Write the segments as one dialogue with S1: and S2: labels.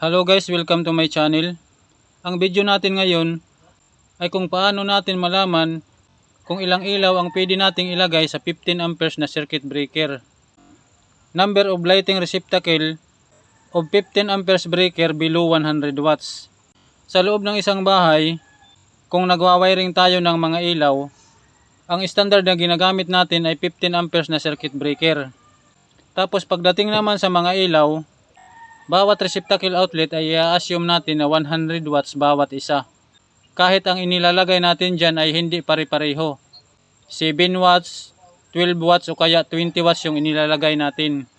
S1: Hello guys, welcome to my channel. Ang video natin ngayon ay kung paano natin malaman kung ilang ilaw ang pwede nating ilagay sa 15 amperes na circuit breaker. Number of lighting receptacle of 15 amperes breaker below 100 watts. Sa loob ng isang bahay, kung nagwa-wiring tayo ng mga ilaw, ang standard na ginagamit natin ay 15 amperes na circuit breaker. Tapos pagdating naman sa mga ilaw, bawat receptacle outlet ay i-assume natin na 100 watts bawat isa. Kahit ang inilalagay natin dyan ay hindi pare-pareho. 7 watts, 12 watts o kaya 20 watts yung inilalagay natin.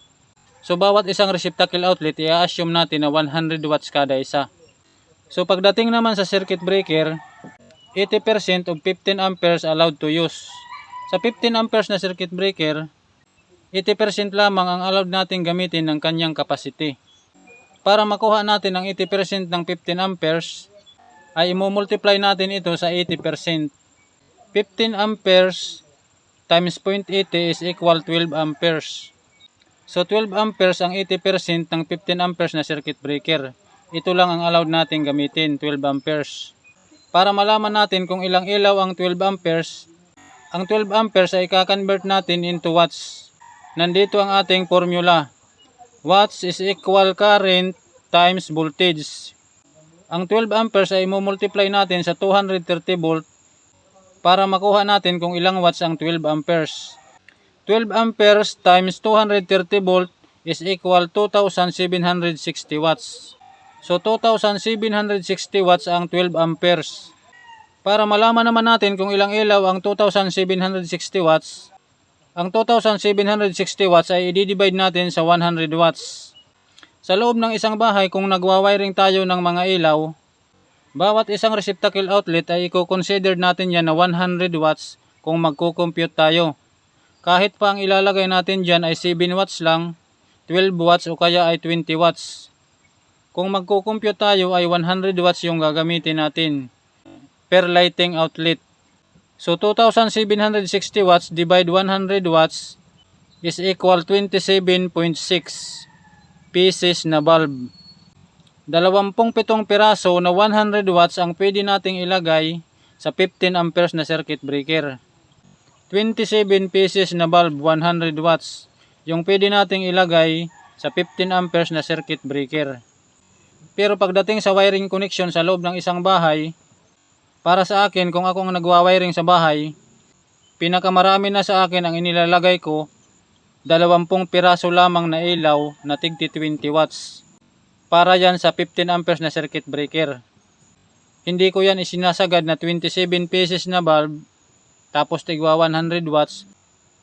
S1: So bawat isang receptacle outlet i-assume natin na 100 watts kada isa. So pagdating naman sa circuit breaker, 80% of 15 amperes allowed to use. Sa 15 amperes na circuit breaker, 80% lamang ang allowed natin gamitin ng kanyang capacity. Para makuha natin ang 80% ng 15 amperes, ay imumultiply natin ito sa 80%. 15 amperes times 0.80 is equal 12 amperes. So 12 amperes ang 80% ng 15 amperes na circuit breaker. Ito lang ang allowed natin gamitin, 12 amperes. Para malaman natin kung ilang ilaw ang 12 amperes, ang 12 amperes ay kakonvert natin into watts. Nandito ang ating formula. Watts is equal current times voltage. Ang 12 amperes ay multiply natin sa 230 volt para makuha natin kung ilang watts ang 12 amperes. 12 amperes times 230 volt is equal 2,760 watts. So 2,760 watts ang 12 amperes. Para malaman naman natin kung ilang ilaw ang 2,760 watts, ang 2,760 watts ay i-divide natin sa 100 watts. Sa loob ng isang bahay kung nagwa-wiring tayo ng mga ilaw, bawat isang receptacle outlet ay i-consider natin yan na 100 watts kung magko-compute tayo. Kahit pa ang ilalagay natin dyan ay 7 watts lang, 12 watts o kaya ay 20 watts. Kung magko-compute tayo ay 100 watts yung gagamitin natin per lighting outlet. So 2,760 watts divide 100 watts is equal 27.6 pieces na bulb. 27 piraso na 100 watts ang pwede nating ilagay sa 15 amperes na circuit breaker. 27 pieces na bulb 100 watts yung pwede nating ilagay sa 15 amperes na circuit breaker. Pero pagdating sa wiring connection sa loob ng isang bahay, para sa akin kung ako ang nagwa-wiring sa bahay, pinakamarami na sa akin ang inilalagay ko, 20 piraso lamang na ilaw na tigti 20 watts. Para yan sa 15 amperes na circuit breaker. Hindi ko yan isinasagad na 27 pieces na bulb, tapos tigwa 100 watts,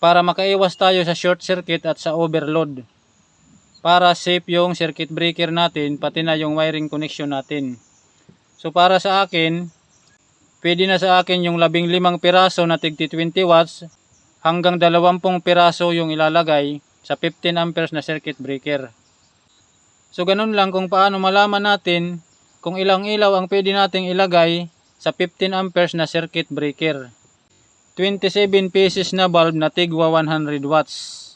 S1: para makaiwas tayo sa short circuit at sa overload para safe yung circuit breaker natin pati na yung wiring connection natin. So para sa akin, pwede na sa akin yung labing limang piraso na tigti 20 watts hanggang dalawampung piraso yung ilalagay sa 15 amperes na circuit breaker. So ganun lang kung paano malaman natin kung ilang ilaw ang pwede nating ilagay sa 15 amperes na circuit breaker. 27 pieces na bulb na tigwa 100 watts.